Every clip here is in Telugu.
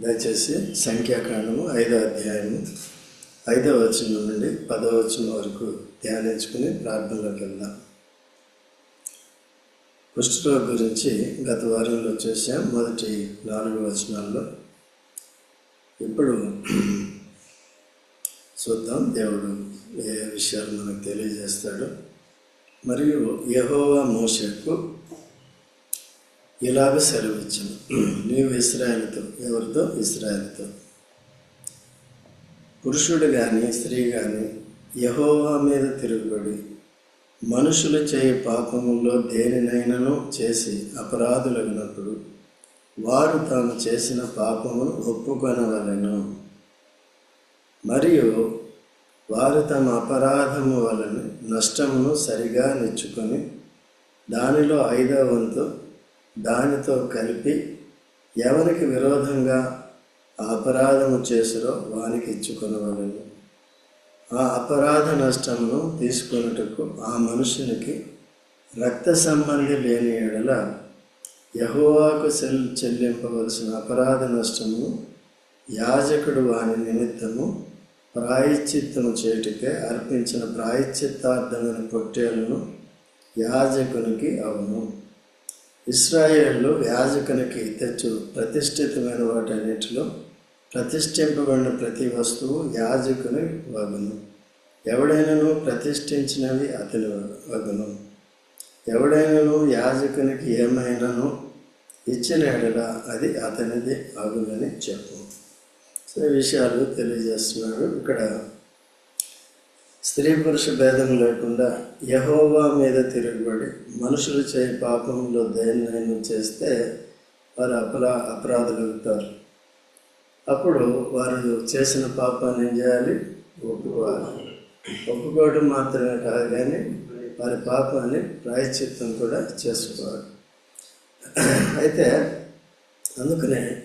దయచేసి సంఖ్యాకాండము ఐదో అధ్యాయము ఐదవ వచనం నుండి పదవ వచనం వరకు ధ్యానించుకుని ప్రార్థనలోకి వెళ్దాం. కుష్ఠరోగ గురించి గత వారంలో చూసాం మొదటి నాలుగు వచనాల్లో. ఇప్పుడు చూద్దాం దేవుడు ఏ విషయాలు మనకు తెలియజేస్తాడు. మరియు యహోవా మోసకు ఇలాగ సెలవిచ్చాను. నీవు ఇస్రాయల్తో ఎవరితో? ఇస్రాయల్తో. పురుషుడు కానీ స్త్రీ కానీ యహోవా మీద తిరుగుబడి మనుషులు చేయ పాపముల్లో దేనినైనాను చేసి అపరాధులగినప్పుడు వారు తాము చేసిన పాపమును ఒప్పుకొనవలెను. మరియు వారు తమ అపరాధము వలన నష్టమును సరిగా నెచ్చుకొని దానిలో ఐదవ వంతు దానితో కలిపి ఎవరికి విరోధంగా ఆ అపరాధము చేసిరో వానికి ఇచ్చుకొనవలను. ఆ అపరాధ నష్టమును తీసుకొనుటకు ఆ మనుషునికి రక్త సంబంధి లేని ఎడల యహోవాకు చెల్ చెల్లింపవలసిన అపరాధ నష్టము యాజకుడు వాని నిమిత్తము ప్రాయశ్చిత్తము చేయుటకే అర్పించిన ప్రాయశ్చిత్తార్థమైన పొట్టేలను యాజకునికి అవును. ఇస్రాయేళ్ళు యాజకునికి తెచ్చు ప్రతిష్ఠితమైన వాటన్నిటిలో ప్రతిష్ఠింపబడిన ప్రతి వస్తువు యాజకుని వగును. ఎవడైనను ప్రతిష్ఠించినవి అతని వగును. ఎవడైనను యాజకునికి ఏమైనాను ఇచ్చిన ఎడల అది అతనిది అగునని చెప్పు. సో విషయాలు తెలియజేస్తున్నాడు ఇక్కడ స్త్రీ పురుష భేదం లేకుండా యహోవా మీద తిరుగుబడి మనుషులు చేయ పాపంలో దేన్నైనా చేస్తే వారు అపరా అపరాధులవుతారు. అప్పుడు వారు చేసిన పాపాన్ని ఏం చేయాలి? ఒప్పుకోవాలి. ఒప్పుకోవడం మాత్రమే కాదు కానీ వారి పాపాన్ని ప్రాయశ్చిత్తం కూడా చేసుకోవాలి. అయితే అందుకనే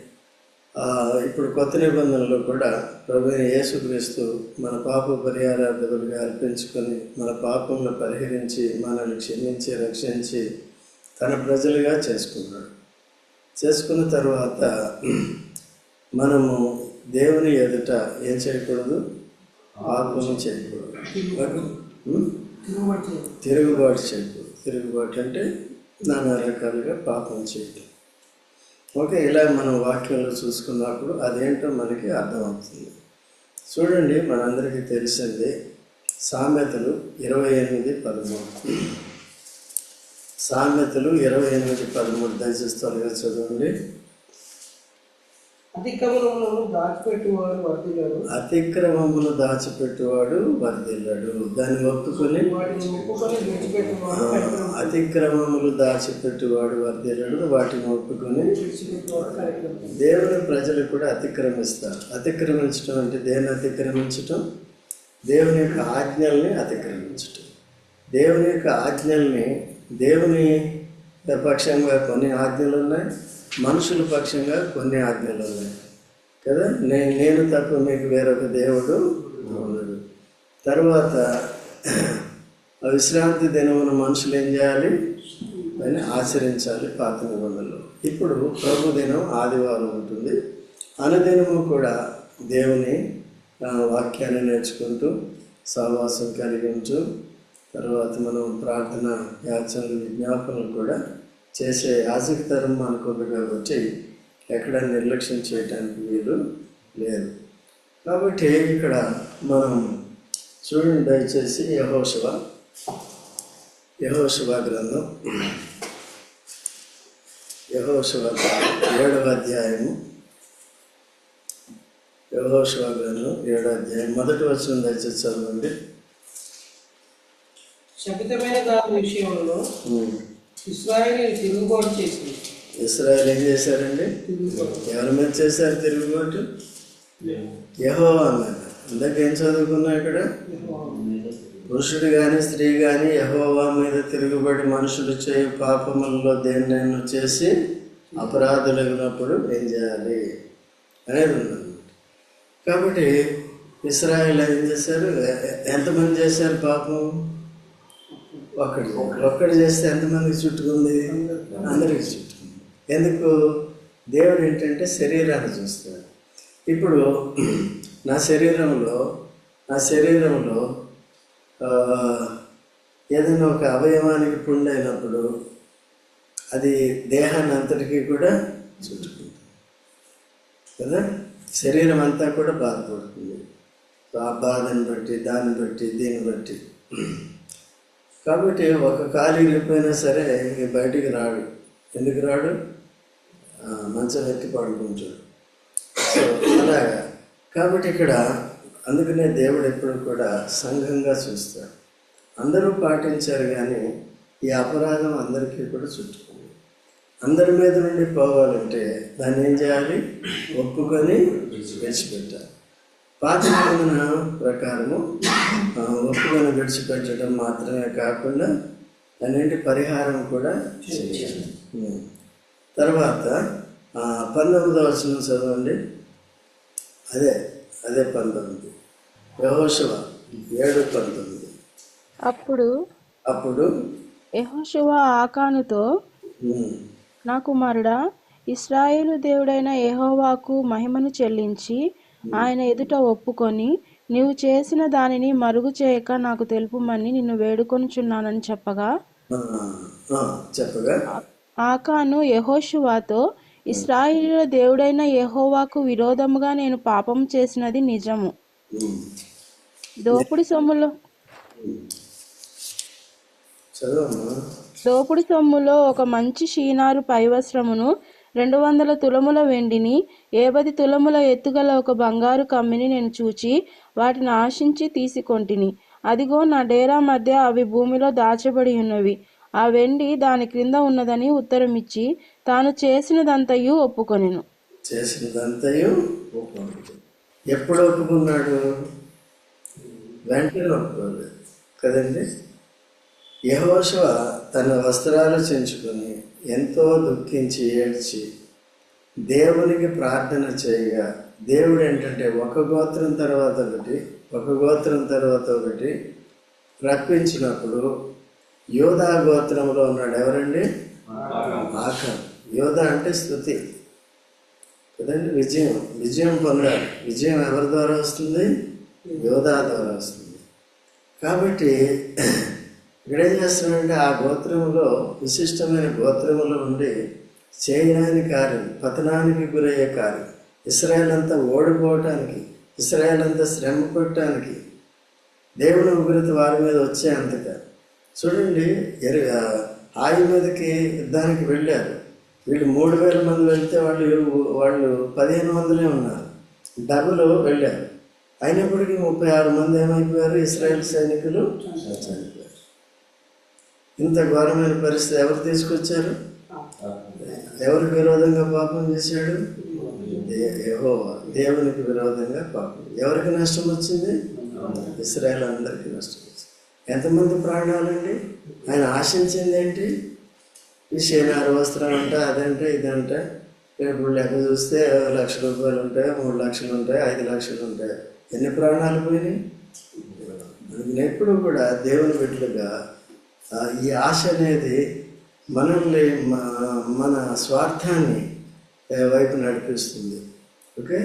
ఇప్పుడు కొత్త నిబంధనలో కూడా ప్రభు యేసుక్రీస్తు మన పాప పరిహారార్థులుగా అర్పించుకొని మన పాపంలో పరిహరించి మనల్ని క్షమించి రక్షించి తన ప్రజలుగా చేసుకున్నాడు. చేసుకున్న తర్వాత మనము దేవుని ఎదుట ఏం చేయకూడదు? పాపము చేయకూడదు? తిరుగుబాటు చేయకూడదు. తిరుగుబాటు అంటే నానా రకాలుగా పాపం చేయటం. ఓకే ఇలా మనం వాక్యంలో చూసుకున్నప్పుడు అదేంటో మనకి అర్థమవుతుంది. చూడండి మనందరికీ తెలిసింది సామెతలు ఇరవై ఎనిమిది పదమూడు. సామెతలు ఇరవై ఎనిమిది పదమూడు దయచేసి త్వరగా చదవండి. అతిక్రమణములను దాచిపెట్టువాడు వర్ధిల్లాడు. అతిక్రమమును దాచిపెట్టువాడు వర్ధిల్లాడు. దాన్ని ఒప్పుకొని వాటిని ఒప్పుకొని విడిచిపెట్టువాడు ఆ, అతిక్రమములు దాచిపెట్టువాడు వర్ధిల్లాడు. వాటిని ఒప్పుకొని దేవుని ప్రజలు కూడా అతిక్రమిస్తారు. అతిక్రమించడం అంటే దేన్ని అతిక్రమించటం? దేవుని యొక్క ఆజ్ఞల్ని అతిక్రమించటం. దేవుని యొక్క ఆజ్ఞల్ని దేవుని పక్షంగా కొన్ని ఆజ్ఞలు ఉన్నాయి మనుషుల పక్షంగా కొన్ని ఆజ్ఞలు ఉన్నాయి. కదా? నేను నేను తప్ప మీకు వేరొక దేవుడు ఉండదు తర్వాత ఆ విశ్రాంతి దినమున మనుషులు ఏం చేయాలి? దాన్ని ఆచరించాలి పాత నిబంధనలో ఇప్పుడు ప్రభు దినం ఆదివారం ఉంటుంది. అనుదినము కూడా దేవుని వాక్యాన్ని నేర్చుకుంటూ సహవాసం కలిగించు తర్వాత మనం ప్రార్థన యాచనలు విజ్ఞాపనలు కూడా చేసే ఆసక్తితరం మనకుంది కాబట్టి ఎక్కడ నిర్లక్ష్యం చేయడానికి వీలు లేదు. కాబట్టి ఇక్కడ మనం చూడండి దయచేసి యహోశివ యహోశివ గ్రంథం. యహోశివ ఏడవ అధ్యాయము. యహోశివ గ్రంథం ఏడవ అధ్యాయం. మొదటి వచ్చిన దయచేసి చదవండి. శపితమైన దాని విషయంలో. ఇస్రాయేల్ తిరుగుబాటు చేసింది. ఇస్రాయల్ ఏం చేశారండి? ఎవరి మీద చేశారు తిరుగుబాటు? యహోవా మీద. ఇందాక ఏం చదువుకున్నా ఇక్కడ? పురుషుడు కానీ స్త్రీ కానీ యహోవా మీద తిరుగుబడి మనుషులు చేయు పాపములలో దేన్నైనా చేసి అపరాధులగినప్పుడు ఏం చేయాలి అనేది ఉందన్నమాట కాబట్టి ఇస్రాయల్ ఏం చేశారు? ఎంతమంది చేశారు పాపం? ఒక్కడు ఒక్కడు చేస్తే ఎంతమందికి చుట్టుకుంది? అందరికి చుట్టుకుంది. ఎందుకు? దేవుడు ఏంటంటే శరీరాన్ని చూస్తాడు. ఇప్పుడు నా శరీరంలో నా శరీరంలో ఏదైనా ఒక అవయవానికి పుండు అయినప్పుడు అది దేహాన్ని అంతటికీ కూడా చుట్టుకుంటుంది. కదా? శరీరం అంతా కూడా బాధపడుతుంది. ఆ బాధను బట్టి దాన్ని బట్టి దీన్ని బట్టి. కాబట్టి ఒక కాలు ఇరిగిపోయినా సరే ఇక బయటికి రాడు. ఎందుకు రాడు? మంచం ఎత్తి పడుకుంటాడు. సో అలాగా. కాబట్టి ఇక్కడ అందుకనే దేవుడు ఎప్పుడు కూడా సంఘంగా చూస్తాడు. అందరూ పాటించారు కానీ ఈ అపరాధం అందరికీ కూడా చుట్టుకుంది. అందరి మీద నుండి పోవాలంటే దాన్ని ఏం చేయాలి? ఒప్పుకొని విడిచిపెట్టాలి. పాత నిబంధన ప్రకారము ఆ, ఒప్పుకొని విడిచిపెట్టడం మాత్రమే కాకుండా దాని పరిహారం కూడా. తర్వాత పంతొమ్మిదవ వచనం చదవండి. అదే అదే పంతొమ్మిది. యహోశివ ఏడు పంతొమ్మిది. అప్పుడు అప్పుడు యెహోషువ ఆకానుతో నా కుమారుడా ఇస్రాయేలు దేవుడైన యెహోవాకు మహిమను చెల్లించి ఆయన ఎదుట ఒప్పుకొని నీవు చేసిన దానిని మరుగు చేయక నాకు తెలుపుమని నిన్ను వేడుకొనుచున్నానని చెప్పగా? చెప్పగా. ఆకాను యెహోషువాతో ఇస్రాయేలు దేవుడైన యెహోవాకు విరోధముగా నేను పాపం చేసినది నిజము. దోపుడి సొమ్ములో దోపుడి సొమ్ములో ఒక మంచి షీనారు పైవస్త్రమును రెండు వందల తులముల వెండిని ఏబది తులముల ఎత్తుగల ఒక బంగారు కమ్మిని నేను చూచి వాటిని ఆశించి తీసుకొంటిని. అదిగో నా డేరా మధ్య అవి భూమిలో దాచబడి ఉన్నవి. ఆ వెండి దాని క్రింద ఉన్నదని ఉత్తరమిచ్చి తాను చేసినదంతయు ఒప్పుకొనెను. చేసినదంతయు ఎప్పుడు ఒప్పుకున్నాడు? వెంటనే ఒప్పుకోలేదు. కదండి? యహోశివ తన వస్త్రాలు చెంచుకొని ఎంతో దుఃఖించి ఏడ్చి దేవునికి ప్రార్థన చేయగా దేవుడు ఏంటంటే ఒక గోత్రం తర్వాత ఒకటి ఒక గోత్రం తర్వాత ఒకటి రప్పించినప్పుడు యోధా గోత్రంలో ఉన్నాడు ఎవరండి? ఆఖం యోధ అంటే స్థుతి. కదండి? విజయం. విజయం పొందాలి విజయం ఎవరి ద్వారా వస్తుంది? యోధా ద్వారా వస్తుంది. కాబట్టి ఇక్కడ ఏం చేస్తున్నాడంటే ఆ గోత్రంలో విశిష్టమైన గోత్రములో ఉండి చేయడానికి కార్యం పతనానికి గురయ్యే కార్యం ఇస్రాయల్ అంతా ఓడిపోవటానికి ఇస్రాయల్ అంతా శ్రమ పడటానికి దేవుని ఉగ్రత వారి మీద వచ్చే అంతగా చూడండి ఎరు ఆయి మీదకి యుద్ధానికి వెళ్ళారు. వీళ్ళు మూడు వేల మంది వెళ్తే వాళ్ళు వాళ్ళు పదిహేను మందిలే ఉన్నారు. డబుల్ వెళ్ళారు. అయినప్పటికీ ముప్పై ఆరు మంది ఏమైపోయారు? ఇస్రాయల్ సైనికులు చనిపోయారు ఇంత ఘోరమైన పరిస్థితి ఎవరు తీసుకొచ్చారు? ఎవరికి విరోధంగా పాపం చేశాడు? యెహోవా దేవునికి విరోధంగా పాపం. ఎవరికి నష్టం వచ్చింది? ఇస్రాయల్ అందరికీ నష్టం వచ్చింది. ఎంతమంది ప్రాణాలండి? ఆయన ఆశించింది ఏంటి? ఈ శనివారం వస్త్రం అంటే అదంటే ఇదంటే. ఇప్పుడు లెక్క చూస్తే లక్ష రూపాయలు ఉంటాయి మూడు లక్షలు ఉంటాయి ఐదు లక్షలు ఉంటాయి. ఎన్ని ప్రాణాలు పోయినాయి? ఎప్పుడు కూడా దేవుని బిడ్డలుగా ఈ ఆశ అనేది మనల్ని మన స్వార్థాన్ని వైపు నడిపిస్తుంది. ఓకే?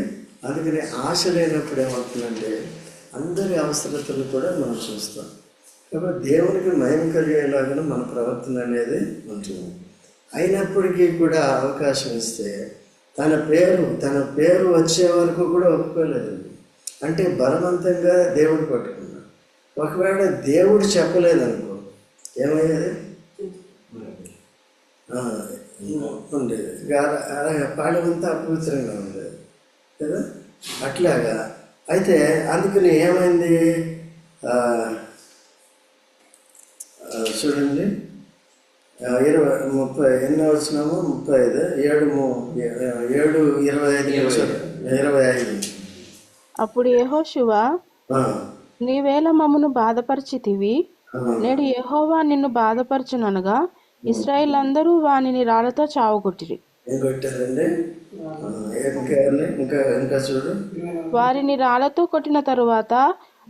అందుకని ఆశ లేనప్పుడు ఏమవుతుందంటే అందరి అవసరతలు కూడా మనం చూస్తాం. కాబట్టి దేవునికి మయం కలిగేలాగా మన ప్రవర్తన అనేది ఉంటుంది. అయినప్పటికీ కూడా అవకాశం ఇస్తే తన పేరు తన పేరు వచ్చే వరకు కూడా ఒప్పుకోలేదు అంటే బలవంతంగా దేవుడు పట్టుకున్నాడు. ఒకవేళ దేవుడు చెప్పలేదనుకో ఏమయ్యేది? ఆ, ఉండేది. అలాగే పాడమంతా అపవిత్రంగా ఉండేది. కదా? అట్లాగా. అయితే అందుకని ఏమైంది? చూడండి. ఇరవై ముప్పై ఎన్నో వచ్చినాము? ముప్పై ఐదు ఏడు ము- ఏ- ఏడు ఇరవై ఐదు నిమిషాలు ఇరవై ఐదు. అప్పుడు యెహోషువ ఆ, నీవేళ మమ్మను బాధపరిచితివి? నేడు యెహోవా నిన్ను బాధపరచుననగా ఇస్రాయేల్ అందరూ వానిని రాళ్ళతో చావగొట్టిరి. ఏం కొట్టారండి ఆ, ఇంకా ఎవరిని? ఇంకా ఇంకా చూడు వారిని రాళ్ళతో కొట్టిన తరువాత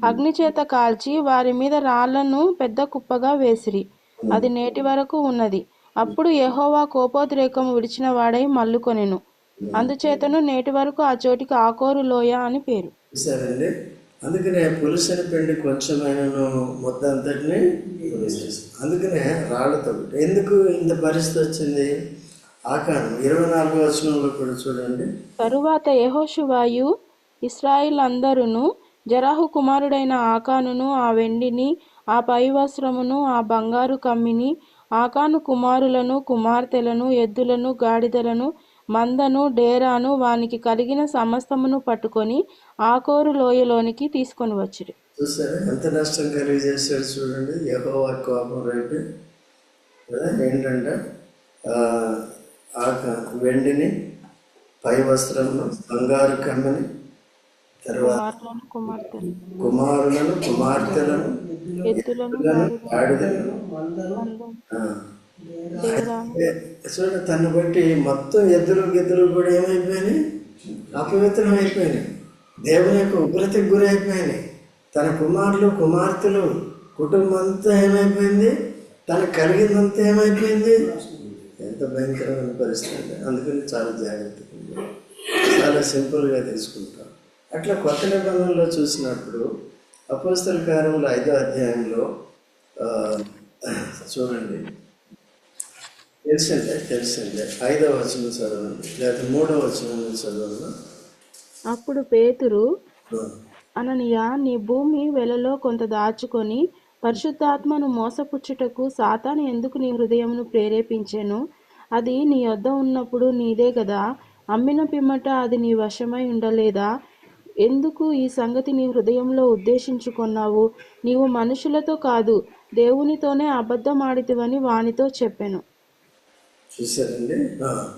అగ్ని చేత కాల్చి వారి మీద రాళ్ళను పెద్ద కుప్పగా వేసిరి. అది నేటి వరకు ఉన్నది. అప్పుడు యెహోవా కోపోద్రేకము విడిచిన వాడై మల్లుకొనెను. అందుచేతను నేటి వరకు ఆ చోటికి ఆకోరు లోయ అని పేరు. అందుకనే పులిసిన పిండి కొంచెమైనను ముద్ద అంతటిని అందుకనే రాళ్ళతో ఎందుకు ఇంత పరిస్థితి వచ్చింది? ఆకారం. ఇరవై నాలుగో వచనంలో కూడా చూడండి. తరువాత యెహోషువాయు ఇస్రాయిల్ అందరును జరాహు కుమారుడైన ఆకానును ఆ వెండిని ఆ పై వస్త్రమును ఆ బంగారు కమ్మిని ఆకాను కుమారులను కుమార్తెలను ఎద్దులను గాడిదలను మందను డేరాను వానికి కలిగిన సమస్తమును పట్టుకొని ఆకోరు లోయలోనికి తీసుకొని వచ్చిరి. చూసారా ఎంత నష్టం కలిగజేశాడు చూడండి. యహోవా కోపం రేపు ఏంటంటే వెండిని పై వస్త్రమును బంగారు కమ్మని తర్వాత కుమారులను కుమార్తెలు. కుమారులను కుమార్తెలను చూడండి తను బట్టి మొత్తం ఎద్దులు గిద్దులు కూడా ఏమైపోయినాయి? అపవిత్రం అయిపోయినాయి దేవుని యొక్క ఉగ్రతకు గురి తన కుమారులు కుమార్తెలు కుటుంబం అంతా ఏమైపోయింది? తనకు కలిగిందంతా ఏమైపోయింది? ఎంత భయంకరమైన పరిస్థితి అంటే అందుకని చాలా జాగ్రత్తగా చాలా సింపుల్గా తీసుకుంటాం. అట్లా కొత్త నిబంధనలో చూసినప్పుడు అపోస్తల కార్యములు ఐదో అధ్యాయంలో చూడండి. తెలిసిందే తెలిసిందే ఐదవ వచనం చదవండి. లేదా మూడవ వచనం చదవండి. అప్పుడు పేతురు అననీయ నీ భూమి వెలలో కొంత దాచుకొని పరిశుద్ధాత్మను మోసపుచ్చుటకు సాతాను ఎందుకు నీ హృదయమును ప్రేరేపించెను? అది నీ వద్ద ఉన్నప్పుడు నీదే కదా అమ్మిన పిమ్మట అది నీ వశమై ఉండలేదా? ఎందుకు ఈ సంగతి నీ హృదయంలో ఉద్దేశించుకున్నావు? నీవు మనుషులతో కాదు దేవునితోనే అబద్ధమాడితివని వానితో చెప్పెను. చూసారండి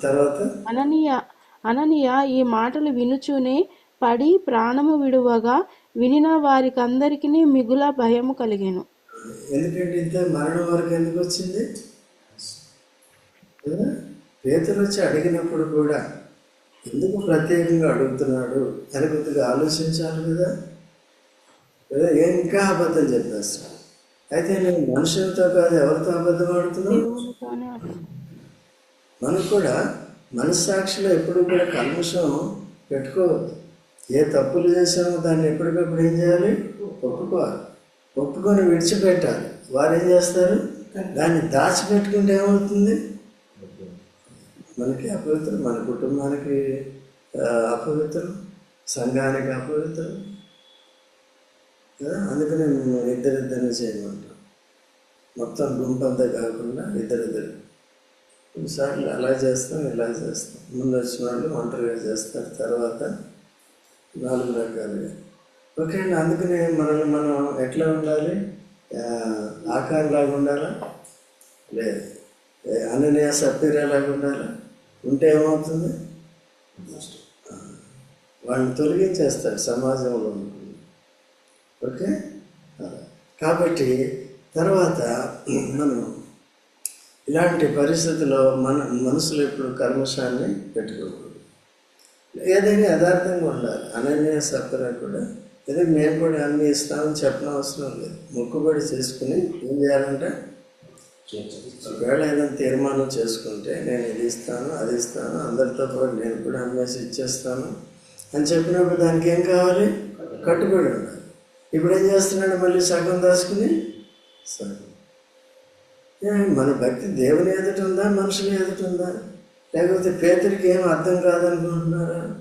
తర్వాత? అననీయ అననీయ ఈ మాటలు వినుచూనే పడి ప్రాణము విడువగా వినిన వారికందరికీ మిగుల భయము కలిగెను. ఎందుకంటే ఇంత మరణం వరకు ఎందుకు వచ్చింది? పేతులు వచ్చి అడిగినప్పుడు కూడా ఎందుకు ప్రత్యేకంగా అడుగుతున్నాడు? అని కొద్దిగా ఆలోచించాలి కదా. కదా ఇంకా అబద్ధం చెప్పేస్తాడు. అయితే నేను మనుషులతో కాదు ఎవరితో అబద్ధం అబద్ధం. మనకు కూడా మనస్సాక్షిలో ఎప్పుడు కూడా కల్మషం పెట్టుకోవద్దు. ఏ తప్పులు చేసామో దాన్ని ఎప్పటికప్పుడు ఏం చేయాలి? ఒప్పుకోవాలి. ఒప్పుకొని విడిచిపెట్టాలి. వారు ఏం చేస్తారు? దాన్ని దాచిపెట్టుకుంటే ఏమవుతుంది? మనకి అపవిత్రం. మన కుటుంబానికి అపవిత్రం. సంఘానికి అపవిత్రం. కదా? అందుకనే మేము ఇద్దరిద్దరిని చేయమంటాం. మొత్తం గుంపంతా కాకుండా ఇద్దరిద్దరు కొన్నిసార్లు అలా చేస్తాం ఇలా చేస్తాం. ముందు వచ్చిన వాళ్ళు ఒంటరిగా చేస్తారు. తర్వాత నాలుగు రకాలుగా. ఓకే అండి అందుకనే మనల్ని మనం ఎట్లా ఉండాలి? ఆ, ఆకారంలాగా ఉండాలా? లేదు. అననీయ సభ్యురాలాగా ఉండాలా? ఉంటే ఏమవుతుంది? వాళ్ళని తొలగించేస్తారు సమాజంలో. ఉంటుంది ఓకే కాబట్టి తర్వాత మనం ఇలాంటి పరిస్థితుల్లో మన మనసులో ఇప్పుడు కర్మశాన్ని పెట్టుకోకూడదు. ఏదైనా యథార్థంగా ఉండాలి. అనన్య సత్వర కూడా ఏదో మేము కూడా అన్ని ఇస్తామని చెప్పిన అవసరం లేదు. మొక్కుబడి చేసుకుని ఏం చేయాలంటే ఒకవేళ ఏదైనా తీర్మానం చేసుకుంటే నేను ఇది ఇస్తాను అది ఇస్తాను అందరితో పాటు నేను కూడా అమ్మేసి ఇచ్చేస్తాను అని చెప్పినప్పుడు దానికి ఏం కావాలి? కట్టుబడి ఉండాలి. ఇప్పుడు ఏం చేస్తున్నాడు మళ్ళీ సగం దాచుకుని? సగం. మన భక్తి దేవుని ఎదుట ఉందా? మనుషుని ఎదుట ఉందా? లేకపోతే పేదరికి ఏం అర్థం కాదనుకుంటున్నారా?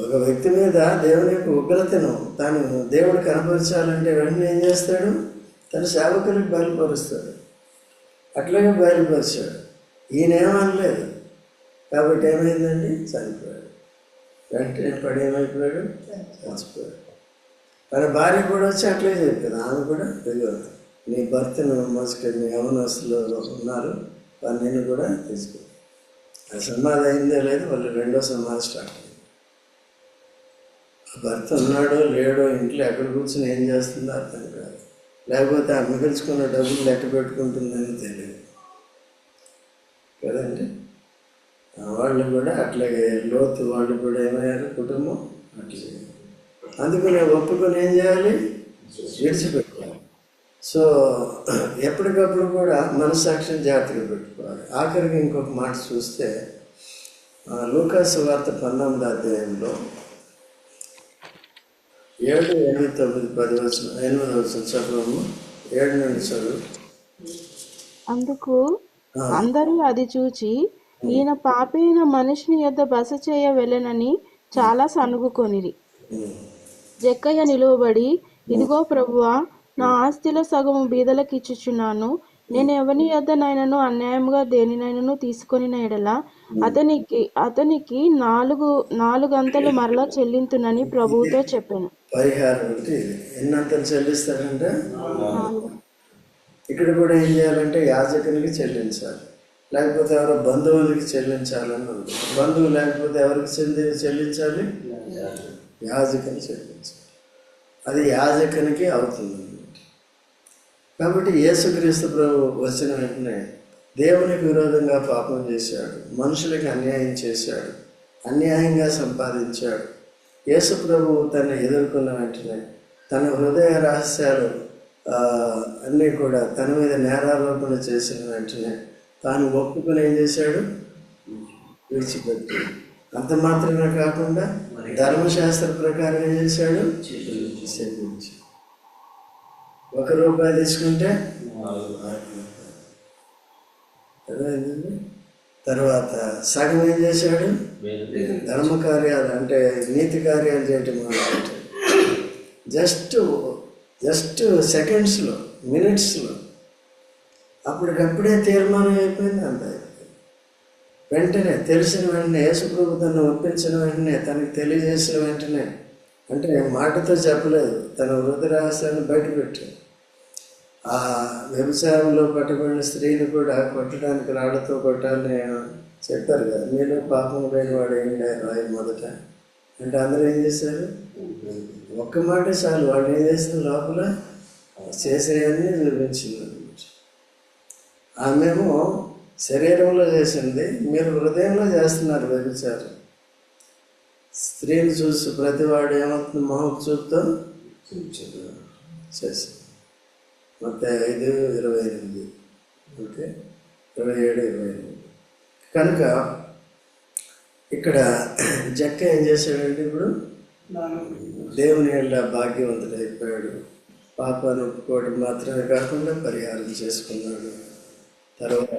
ఒక వ్యక్తి మీద దేవుని యొక్క ఉగ్రతను తాను దేవుడు కనపరచాలంటే వెంటనే ఏం చేస్తాడు? తన సేవకులకు బయలుపరుస్తాడు. అట్లాగే బయలుపరిచాడు. ఈయనేమనలేదు కాబట్టి ఏమైందండి? చనిపోయాడు. వెంటనే పడి ఏమైపోయాడు? చచ్చిపోయాడు. మన భార్య కూడా వచ్చి అట్లే చెప్పింది. ఆమె కూడా దిగుతుంది నీ భర్తను మోసుకొని యవనస్తులు ఉన్నారు. వారిని కూడా తీసుకో ఆ సమాధి అయిందో లేదు వాళ్ళు రెండో సమాధి స్టార్ట్ అయింది. ఆ భర్త ఉన్నాడో లేడో ఇంట్లో ఎక్కడ కూర్చొని ఏం చేస్తుందో అర్థం కాదు. లేకపోతే ఆ మిగిల్చుకున్న డబ్బులు లెక్క పెట్టుకుంటుందని తెలియదు. కదండి? వాళ్ళు కూడా అట్లాగే లోతు వాళ్ళు కూడా ఏమయ్యారు? కుటుంబం అట్లే అందుకని ఒప్పుకొని ఏం చేయాలి? విడిచిపెట్టు సో ఎప్పటికప్పుడు కూడా మనసాక్షిని జాగ్రత్తగా పెట్టుకోవాలి. ఆఖరికి ఇంకొక మాట చూస్తే లూకాసు వార్త పంతొమ్మిది అధ్యాయంలో ఏడు ఎనిమిది తొమ్మిది పది వచ్చిన ఎనిమిది వచ్చిన చదువు ఏడు నుండి చదువు. అందుకు అందరూ అది చూచి ఈయన పాపైన మనిషిని యొద్ద బస చేయ వెళ్ళనని చాలా సనుగుకొనిరి. ఉమ్. జక్కయ్య నిలువబడి ఇదిగో ప్రభువా నా ఆస్తిలో సగము బీదలకు ఇచ్చుచున్నాను. నేను ఎవని యొద్దనైనను అన్యాయముగా దేనినైనను తీసుకొని ఎడల అతనికి అతనికి నాలుగు నాలుగంతలు మరలా చెల్లింతునని ప్రభువుతో చెప్పాను. పరిహారం ఎన్నంతలు చెల్లిస్తారంటే? ఇక్కడ కూడా ఏం చేయాలంటే యాజకునికి చెల్లించాలి. లేకపోతే ఎవరో బంధువులకి చెల్లించాలని ఉంది. బంధువు లేకపోతే ఎవరికి చెంది చెల్లించాలి? యాజకుని చెల్లించాలి. అది యాజకునికి అవుతుంది. కాబట్టి యేసుక్రీస్తు ప్రభు వచ్చిన వెంటనే దేవునికి విరోధంగా పాపం చేశాడు మనుషులకి అన్యాయం చేశాడు అన్యాయంగా సంపాదించాడు. యేసు ప్రభు తను ఎదుర్కొన్న వెంటనే తన హృదయ రహస్యాలు అన్నీ కూడా తన మీద నేరారోపణ చేసిన వెంటనే తాను ఒప్పుకొని ఏం చేశాడు? విడిచిపెట్టి అంత మాత్రమే కాకుండా ధర్మశాస్త్ర ప్రకారం ఏం చేశాడు. ఒక రూపాయి తీసుకుంటే తర్వాత సగం ఏం చేశాడు? ధర్మ కార్యాలు అంటే నీతి కార్యాలు చేయటం మొదలుపెట్టాడు. జస్ట్ జస్ట్ సెకండ్స్లో మినిట్స్లో అప్పటికప్పుడే తీర్మానం అయిపోయింది అంత. వెంటనే తెలిసిన వెంటనే యేసుప్రభు తను ఒప్పించిన వెంటనే తనకు తెలియజేసిన వెంటనే అంటే మాటతో చెప్పలేదు. తన వృద్ధి రహస్యాన్ని బయటపెట్టాడు. ఆ వ్యభిచారంలో పట్టుకున్న స్త్రీని కూడా కొట్టడానికి రాళ్ళతో కొట్టాలని చెప్పారు కదా. మీరు పాపం లేని వాడు ఏం లేదు ఆయన మొదట. అంటే అందరూ ఏం చేశారు? ఒక్క మాట చాలు. వాడు ఏం చేసిన లోపల చేసేయని చూపించింది అనమాట. ఆమెమో శరీరంలో చేసింది. మీరు హృదయంలో చేస్తున్నారు వ్యభిచారం. స్త్రీని చూసి ప్రతివాడు ఏమవుతుంది? మొహం చూపుతో చేసి. మొత్తం ఐదు ఇరవై ఎనిమిది. ఓకే? ఇరవై ఏడు ఇరవై ఎనిమిది. కనుక ఇక్కడ జక్క ఏం చేశాడంటే ఇప్పుడు దేవుని ఏళ్ళ భాగ్యవంతుడైపోయాడు. పాపాన్ని ఒప్పుకోవడం మాత్రమే కాకుండా పరిహారం చేసుకున్నాడు. తర్వాత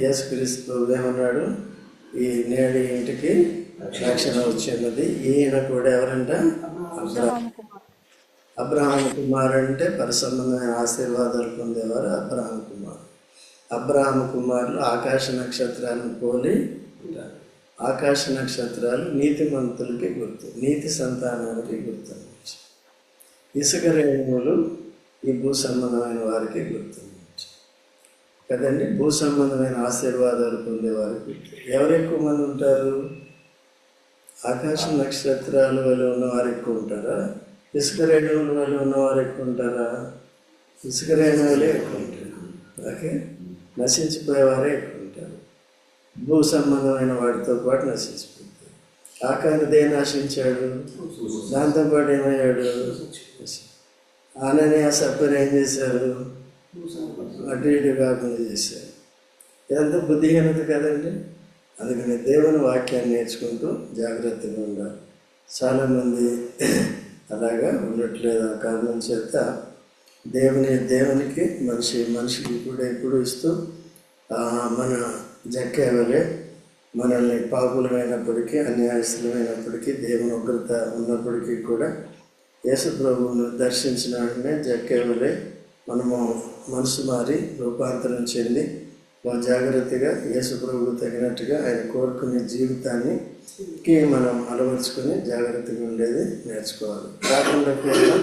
యేసుక్రీస్తు ఏమన్నాడు? ఈ నేడు ఇంటికి రక్షణ వచ్చినది ఈయన కూడా ఎవరంట? అబ్రాహం అబ్రహాం కుమార్ అంటే పరిసంబంధమైన ఆశీర్వాదాలు పొందేవారు అబ్రహాం కుమార్. అబ్రహాం కుమారులు ఆకాశ నక్షత్రాలను పోలి ఉంటారు. ఆకాశ నక్షత్రాలు నీతిమంతులకి గుర్తు నీతి సంతానానికి గుర్తు. ఇసుక రేణువులు ఈ భూ సంబంధమైన వారికి గుర్తు. కదండి? భూ సంబంధమైన ఆశీర్వాదాలు పొందేవారికి గుర్తు. ఎవరు ఎక్కువ మంది ఉంటారు? ఆకాశ నక్షత్రాల వల్ల ఉన్నవారు ఎక్కువ ఉంటారా? ఇసుక రేణువుల వల్ల ఉన్నవారు ఎక్కువ ఉంటారా? ఇసుక రేణువులే ఎక్కువ ఉంటారు. ఓకే? నశించిపోయేవారే ఎక్కువ ఉంటారు. భూ సంబంధమైన వాటితో పాటు నశించిపోతారు. ఆకాశ దేని నశించాడు. దాంతోపాటు ఏమయ్యాడు? ఆనని ఆ ఏం చేశారు? అటు ఇటు కాకుండా చేశారు. ఇదంతా బుద్ధిహీనత కదండి. అందుకని దేవుని వాక్యాన్ని నేర్చుకుంటూ జాగ్రత్తగా ఉండాలి. చాలామంది అలాగా ఉండట్లేదు. ఆ కారణం చేత దేవుని దేవునికి మనిషి మనిషికి కూడా ఎప్పుడు ఇస్తూ మన జక్కేవలే మనల్ని పాపులమైనప్పటికీ అన్యాయస్తులమైనప్పటికీ దేవుని ఉగ్రత ఉన్నప్పటికీ కూడా యేసు ప్రభువును దర్శించిన వెంటనే జక్కేవలే మనము మనసు మారి రూపాంతరం చెంది మా జాగ్రత్తగా యేసుప్రభుకు తగినట్టుగా ఆయన కోరుకునే జీవితానికి మనం అలవర్చుకొని జాగ్రత్తగా ఉండేది నేర్చుకోవాలి. కాకుండా కూడా